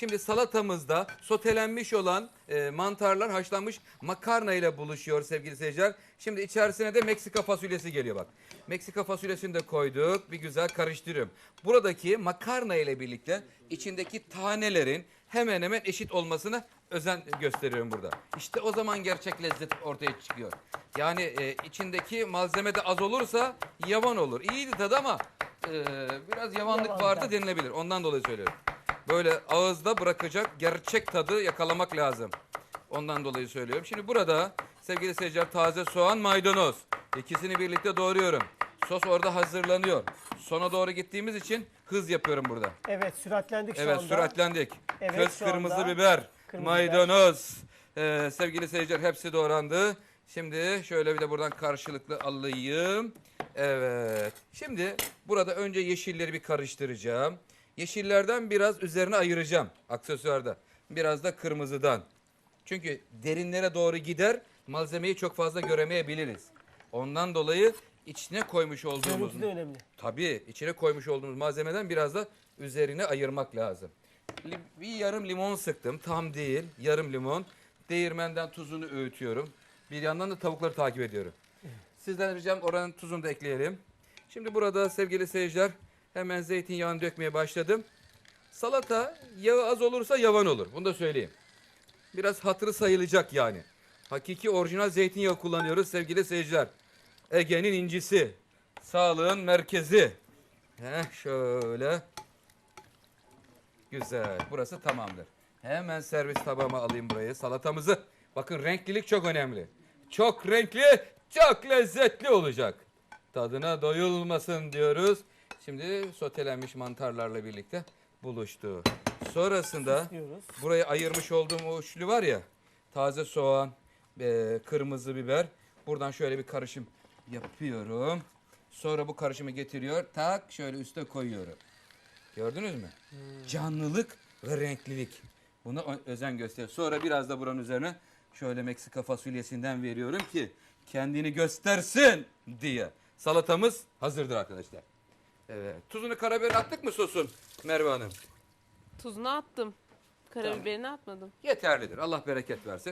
Şimdi salatamızda sotelenmiş olan e, mantarlar haşlanmış makarna ile buluşuyor sevgili seyirciler. Şimdi içerisine de Meksika fasulyesi geliyor bak. Meksika fasulyesini de koyduk. Bir güzel karıştırıyorum. Buradaki makarna ile birlikte içindeki tanelerin hemen hemen eşit olmasına özen gösteriyorum burada. İşte o zaman gerçek lezzet ortaya çıkıyor. Yani e, içindeki malzeme de az olursa yavan olur. İyiydi tadı ama e, biraz yavanlık Yavan vardı denilebilir. Ondan dolayı söylüyorum. Böyle ağızda bırakacak gerçek tadı yakalamak lazım. Ondan dolayı söylüyorum. Şimdi burada sevgili seyirciler taze soğan, maydanoz. İkisini birlikte doğruyorum. Sos orada hazırlanıyor. Sona doğru gittiğimiz için hız yapıyorum burada. Evet süratlendik şu Evet anda. süratlendik. Evet, Köz şu kırmızı anda biber, kırmızı maydanoz. Ee, sevgili seyirciler hepsi doğrandı. Şimdi şöyle bir de buradan karşılıklı alayım. Evet. Şimdi burada önce yeşilleri bir karıştıracağım. Yeşillerden biraz üzerine ayıracağım aksesuarda. Biraz da kırmızıdan. Çünkü derinlere doğru gider malzemeyi çok fazla göremeyebiliriz. Ondan dolayı içine koymuş olduğumuz Görüntü de önemli. Tabii içine koymuş olduğumuz malzemeden biraz da üzerine ayırmak lazım. Bir yarım limon sıktım. Tam değil. Yarım limon. Değirmenden tuzunu öğütüyorum. Bir yandan da tavukları takip ediyorum. Sizden ricam oranın tuzunu da ekleyelim. Şimdi burada sevgili seyirciler hemen zeytinyağını dökmeye başladım. Salata yağı az olursa yavan olur. Bunu da söyleyeyim. Biraz hatırı sayılacak yani. Hakiki orijinal zeytinyağı kullanıyoruz sevgili seyirciler. Ege'nin incisi. Sağlığın merkezi. Heh şöyle. Güzel. Burası tamamdır. Hemen servis tabağıma alayım burayı. Salatamızı. Bakın renklilik çok önemli. Çok renkli, çok lezzetli olacak. Tadına doyulmasın diyoruz. Şimdi sotelenmiş mantarlarla birlikte buluştu. Sonrasında Diyoruz. buraya ayırmış olduğum o üçlü var ya. Taze soğan, e, kırmızı biber. Buradan şöyle bir karışım yapıyorum. Sonra bu karışımı getiriyor. Tak şöyle üste koyuyorum. Gördünüz mü? Canlılık ve renklilik. Buna özen göster. Sonra biraz da buranın üzerine şöyle Meksika fasulyesinden veriyorum ki kendini göstersin diye. Salatamız hazırdır arkadaşlar. Evet. Tuzunu karabiber attık mı sosun Merve Hanım? Tuzunu attım. Karabiberini atmadım. Yeterlidir. Allah bereket versin.